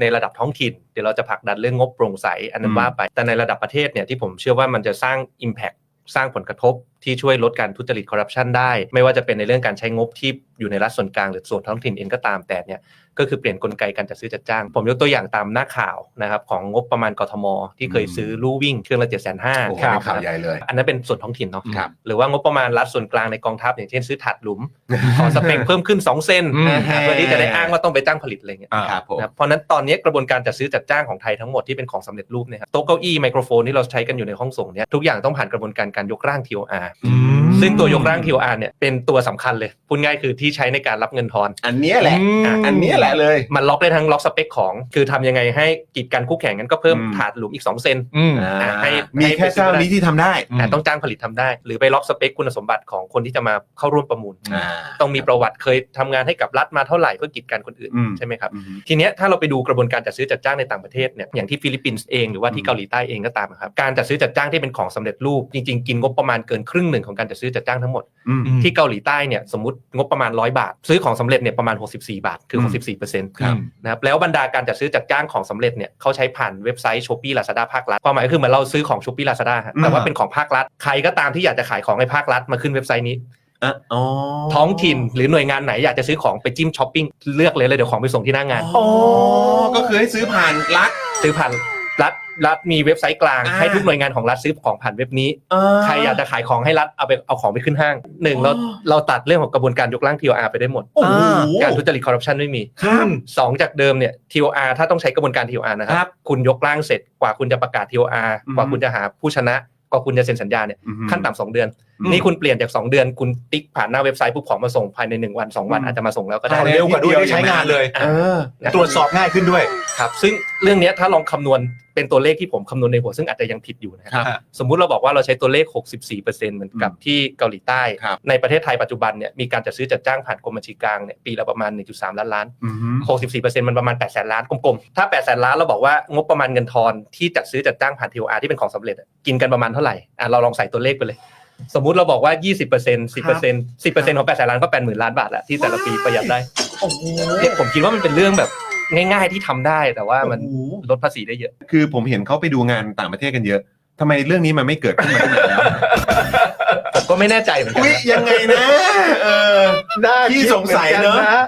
ในระดับท้องถิ่น เดี๋ยวเราจะผลักดันเรื่องงบโปร่งใสอันนั้นว่าไปแต่ในระดับประเทศเนี่ยที่ผมเชื่อว่ามันจะสร้าง Impact สร้างผลกระทบ ที่ช่วยลดการทุจริตคอร์รัปชันได้ ไม่ว่าจะเป็นในเรื่องการใช้งบที่อยู่ในรัฐส่วนกลางหรือส่วนท้องถิ่นเองก็ตามแต่เนี่ยก็คือเปลี่ยนกลไกการจัดซื้อจัดจ้าง ผมยกตัวอย่างตามหน้าข่าวนะครับของงบประมาณกทม ที่เคยซื้อลู่วิ่งเครื่องละเจ็ดแสนห้าโอ้โหเป็นข่าวใหญ่เลย อันนั้นเป็นส่วนท้องถิ่นเนาะครับหรือว่างบประมาณรัฐส่วนกลางในกองทัพ อย่างเช่นซื้อถัดหลุมขอสเปคเพิ่มขึ้น 2 เซนอืมเพื่อที่จะได้อ้างว่าต้องไปจ้างผลิตอะไรเงี้ยอ่าครับผมนะครับเพราะฉะนั้นตอนนี้กระบวนการจัดซื้อจัดจ้างของไทยทั้งหมดที่เป็นของสำเร็จรูปเนี่ยครับโต๊ะเก้าอี้ไมโครโฟนที่เราใช้กันอยู่ในห้องส่งเนี่ยทุกอย่างต้องผ่านกระบวนการการยกร่าง TOR อืมซึ่งตัวยกร่าง TOR เนี่ยเป็นตัวสำคัญเลย พูดง่ายคือที่ใช้ในการรับเงินทอน อันเนี้ยแหละ อืม อันเนี้ยแหละเลย มันล็อกได้ทั้งล็อกสเปคของ คือทำยังไงให้กีดกันคู่แข่งกันก็เพิ่มอืม ถาดหลุมอีก 2 เซน อืม อ่าให้มีแค่เจ้านี้ที่ทำได้อืม แต่ต้องจ้างผลิตทำได้ หรือไปล็อกสเปคคุณสมบัติของคนที่จะมาเข้าร่วมประมูล อ่า ต้องมีประวัติเคยทำงานให้กับรัฐมาเท่าไหร่เพื่อกีดกันคนอื่นอืม ใช่ไหมครับ อืม ทีเนี้ยถ้าเราไปดูกระบวนการจัดซื้อจัดจ้างในต่างประเทศเนี่ยอย่างที่ฟิลิปปินส์เองหรือว่าอืที่มเกาหลีใต้เองก็ตามอะครับการจัดซื้อจัดจ้างที่เป็นของสำเร็จรูปจริงๆ กินงบประมาณเกินครึ่งหนึ่งของการจัดซื้อจัดจ้างทั้งหมดอืมอืมที่เกาหลีใต้เนี่ยสมมติงบประมาณ 100 บาท ซื้อของสำเร็จเนี่ยประมาณ 64 บาท คืออืม64เปอร์เซ็นต์ครับนะครับแล้วบรรดาการจัดซื้อจัดจ้างของสำเร็จเนี่ยเขาใช้ผ่านเว็บไซต์ช้อปปี้ลาซาด้าภาครัฐความหมายก็คือเหมือนเราซื้อของช้อปปี้ลาซาด้าแต่ว่าเป็นของภาครัฐใครก็ตามที่อยากจะขายของให้ภาครัฐมาขึ้นเว็บไซต์นี้อะอ๋อท้องถิ่นหรือหน่วยงานไหนอยากจะซื้อของไปจิ้มช้อปปิ้งเลือกเลยเลยเดี๋ยวของไปส่งที่หน้างานอ๋อก็คือให้ซื้อผ่านรัฐซื้อผ่าน รัฐรัฐมีเว็บไซต์กลาง อ่า ให้ทุกหน่วยงานของรัฐซื้อของผ่านเว็บนี้ ใครอยากจะขายของให้รัฐเอาไปเอาของไปขึ้นห้างหนึ่งเราเราตัดเรื่องของกระบวนการยกร่าง TOR ไปได้หมด โอ้โหการทุจริตคอร์รัปชันไม่มีครับสองจากเดิมเนี่ย TOR ถ้าต้องใช้กระบวนการ TOR นะคครัรับบ คุณยกร่างเสร็จกว่าคุณจะประกาศ TOR อืมกว่าคุณจะหาผู้ชนะกว่าคุณจะเซ็นสัญญาเนี่ยอืมขั้นต่ำสองเดือนอืม นี่คุณเปลี่ยนจาก2เดือนคุณติ๊กผ่านหน้าเว็บไซต์ปุ๊บของมาส่งภายใน1วัน2วันอืมอาจจะมาส่งแล้วก็ได้เอาเร็วกว่าด้วยได้ใช้งานเลยเออตรวจสอบง่ายขึ้นด้วยครับซึ่งเรื่องเนี้ยถ้าลองคำนวณเป็นตัวเลขที่ผมคำนวณในหัวซึ่งอาจจะยังผิดอยู่นะครับครับสมมุติเราบอกว่าเราใช้ตัวเลข 64%เหมือนกับที่เกาหลีใต้ครับในประเทศไทยปัจจุบันเนี่ยมีการจัดซื้อจัดจ้างผ่านกรมบัญชีกลางเนี่ยปีละประมาณ 1.3 ล้านล้านอืม64%มันประมาณ 8 แสนล้านกลมๆ ถ้า 8 แสนล้านเราบอกว่างบประมาณเงินทอนที่จัดซื้อจัดจ้างผ่าน TOR ที่เป็นของสำเร็จอะกินกันประมาณเท่าไหร่อะเราลองใส่ตัวเลขไปเลย สมมุติเราบอกว่า 20% 10% 10%ของ8แสนล้านก็80,000ล้านบาทแหละที่แต่ละปีประหยัดได้โอ้โหเนี่ยผมคิดว่ามันเป็นเรื่องแบบง่าย ๆ ที่ทำได้แต่ว่ามันโอ้โหลดภาษีได้เยอะ คือผมเห็นเขาไปดูงานต่างประเทศกันเยอะทำไมเรื่องนี้มันไม่เกิดขึ้นมาตั้งนานแล้วผมก็ไม่แน่ใจเหมือนกันอุ้ยนะยังไงนะ เออ น่าขี้สงสัยเนอะ